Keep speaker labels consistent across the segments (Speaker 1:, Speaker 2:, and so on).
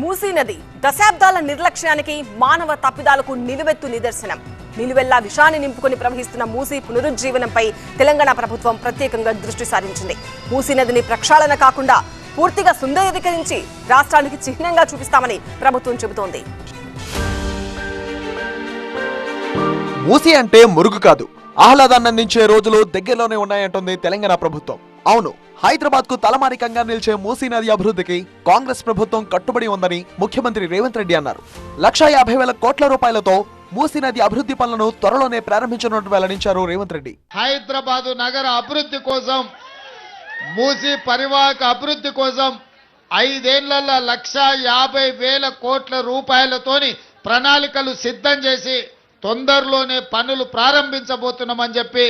Speaker 1: మూసీ నది దశాబ్దాల నిర్లక్ష్యానికి మానవ తప్పిదాలకు నిలువెత్తు నిదర్శనం. నిలువెల్లా విషాన్ని నింపుకొని ప్రవహిస్తున్న మూసీ పునరుజ్జీవనంపై తెలంగాణ ప్రభుత్వం ప్రత్యేకంగా దృష్టి సారించింది. మూసీ నదిని ప్రక్షాళన కాకుండా పూర్తిగా సుందరీకరించి రాష్ట్రానికి చిహ్నంగా చూపిస్తామని ప్రభుత్వం చెబుతోంది.
Speaker 2: మూసీ అంటే మురుగు కాదు. ఆహ్లాదాన్ని అందించే రోజులు దగ్గరలోనే ఉన్నాయంటుంది తెలంగాణ ప్రభుత్వం. అవును హైదరాబాద్కు తలమానికంగా నిలిచే మూసీ నది అభివృద్ధికి కాంగ్రెస్ ప్రభుత్వం కట్టుబడి ఉందని ముఖ్యమంత్రి రేవంత్ రెడ్డి అన్నారు. లక్షా యాభై వేల కోట్ల రూపాయలతో మూసీ నది అభివృద్ధి పనులను త్వరలోనే ప్రారంభించనున్నట్టు వెల్లడించారు రేవంత్ రెడ్డి.
Speaker 3: హైదరాబాద్ నగర అభివృద్ధి కోసం మూసీ పరివాహక అభివృద్ధి కోసం ఐదేళ్ళలో లక్ష యాభై వేల కోట్ల రూపాయలతోని ప్రణాళికలు సిద్ధం చేసి తొందరలోనే పనులు ప్రారంభించబోతున్నామని చెప్పి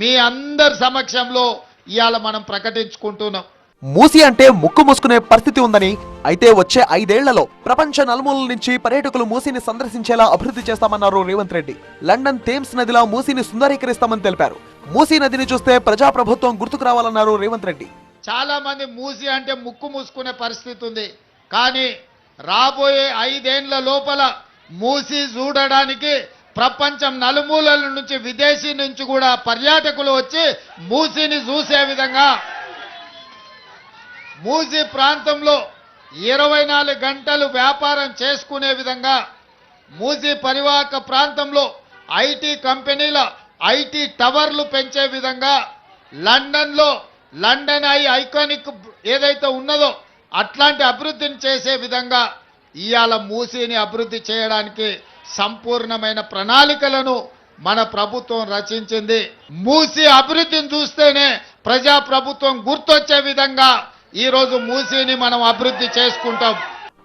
Speaker 3: మీ అందరి సమక్షంలో ఇవాళ మనం ప్రకటించుకుంటున్నాం.
Speaker 2: మూసి అంటే ముక్కు మూసుకునే పరిస్థితి ఉందని అయితే వచ్చే ఐదేళ్ళలో ప్రపంచ నలుమూలల నుంచి పర్యాటకులు మూసిని సందర్శించేలా అభివృద్ధి చేస్తామన్నారు రేవంత్ రెడ్డి. లండన్ థేమ్స్ నదిలా మూసిని సుందరీకరిస్తామని తెలిపారు. మూసీ నదిని చూస్తే ప్రజాప్రభుత్వం గుర్తుకు రావాలన్నారు రేవంత్ రెడ్డి.
Speaker 3: చాలా మంది మూసి అంటే ముక్కు మూసుకునే పరిస్థితి ఉంది. కానీ రాబోయే ఐదేండ్ల లోపల మూసి చూడడానికి ప్రపంచం నలుమూలల నుంచి విదేశీ నుంచి కూడా పర్యాటకులు వచ్చి మూసీని చూసే విధంగా మూసీ ప్రాంతంలో ఇరవై నాలుగు గంటలు వ్యాపారం చేసుకునే విధంగా మూసీ పరివాహక ప్రాంతంలో ఐటీ కంపెనీల ఐటీ టవర్లు పెంచే విధంగా లండన్లో లండన్ ఐ ఐకానిక్ ఏదైతే ఉన్నదో అట్లాంటి అభివృద్ధిని చేసే విధంగా ఇవాళ మూసీని అభివృద్ధి చేయడానికి సంపూర్ణమైన ప్రణాళికలను మన ప్రభుత్వం రచించింది. మూసి అభివృద్ధిని చూస్తేనే ప్రజా ప్రభుత్వం గుర్తొచ్చే విధంగా ఈ రోజు మూసీని మనం అభివృద్ధి చేసుకుంటాం.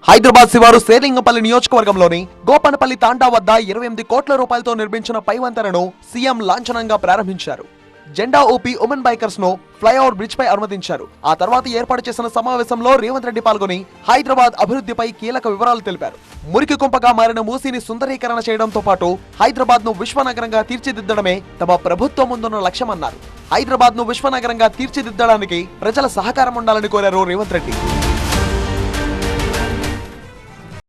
Speaker 2: హైదరాబాద్ శివారు శేలింగపల్లి నియోజకవర్గంలోని గోపనపల్లి తాండా వద్ద ఇరవై ఎనిమిది కోట్ల రూపాయలతో నిర్మించిన పైవంతెనను సీఎం లాంఛనంగా ప్రారంభించారు. జెండా ఊపి ఉమెన్ బైకర్స్ను ఫ్లైఓవర్ బ్రిడ్జ్ పై అనుమతించారు. ఆ తర్వాత ఏర్పాటు చేసిన సమావేశంలో రేవంత్ రెడ్డి పాల్గొని హైదరాబాద్ అభివృద్ధిపై కీలక వివరాలు తెలిపారు. మురికి కుంపగా మారిన మూసీని సుందరీకరణ చేయడంతో పాటు హైదరాబాద్ను విశ్వనగరంగా తీర్చిదిద్దడమే తమ ప్రభుత్వం ముందున్న లక్ష్యమన్నారు. హైదరాబాద్ను విశ్వనగరంగా తీర్చిదిద్దడానికి ప్రజల సహకారం ఉండాలని కోరారు రేవంత్ రెడ్డి.